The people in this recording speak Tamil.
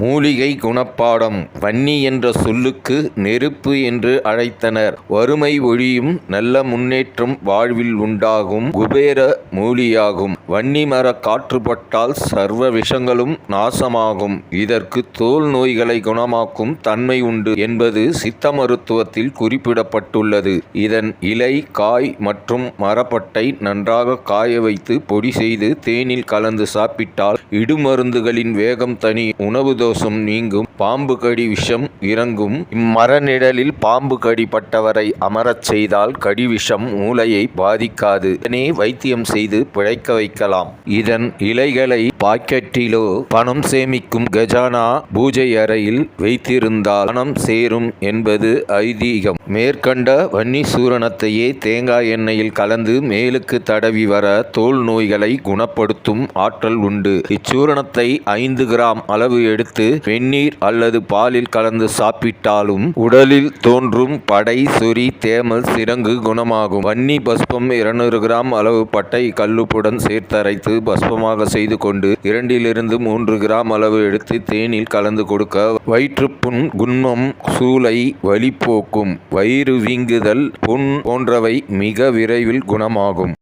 மூலிகை குணப்பாடம் வன்னி என்ற சொல்லுக்கு நெருப்பு என்று அழைத்தனர். வறுமை ஒழியும் நல்ல முன்னேற்றம் வாழ்வில் உண்டாகும் குபேர மூலியாகும். வன்னி காற்றுப்பட்டால் சர்வ விஷங்களும் நாசமாகும். இதற்கு தோல் நோய்களை குணமாக்கும் தன்மை உண்டு என்பது சித்த மருத்துவத்தில் குறிப்பிடப்பட்டுள்ளது. இதன் இலை காய் மற்றும் மரப்பட்டை நன்றாக காய வைத்து பொடி செய்து தேனில் கலந்து சாப்பிட்டால் இடுமருந்துகளின் வேகம் தனி உணவு தோஷம் நீங்கும் பாம்பு கடி விஷம் இறங்கும். இம்மர நிழலில் பாம்பு கடி பட்டவரை அமரச் செய்தால் கடி விஷம் மூளையை பாதிக்காது. உடனே வைத்தியம் செய்து பிழைக்க வைக்கலாம். இதன் இலைகளை பாக்கெட்டிலோ பணம் சேமிக்கும் கஜானா பூஜை அறையில் வைத்திருந்தால் பணம் சேரும் என்பது ஐதீகம். மேற்கண்ட வன்னி சூரணத்தையே தேங்காய் எண்ணெயில் கலந்து மேலுக்கு தடவி வர தோல் நோய்களை குணப்படுத்தும் ஆற்றல் உண்டு. இச்சூரணத்தை ஐந்து கிராம் அளவு எடுத்து வெந்நீர் அல்லது பாலில் கலந்து சாப்பிட்டாலும் உடலில் தோன்றும் படை சொறி தேமல் சிறங்கு குணமாகும். வன்னி பஸ்பம் இருநூறு கிராம் அளவு பட்டை கல்லுப்புடன் சேர்த்தரைத்து பஸ்பமாக செய்து கொண்டு இரண்டிலிருந்து மூன்று கிராம் அளவு எடுத்து தேனில் கலந்து கொடுக்க வயிற்றுப்புண் குன்மம் சூளை வலிப்போக்கும் வயிறு வீங்குதல் புண் போன்றவை மிக விரைவில் குணமாகும்.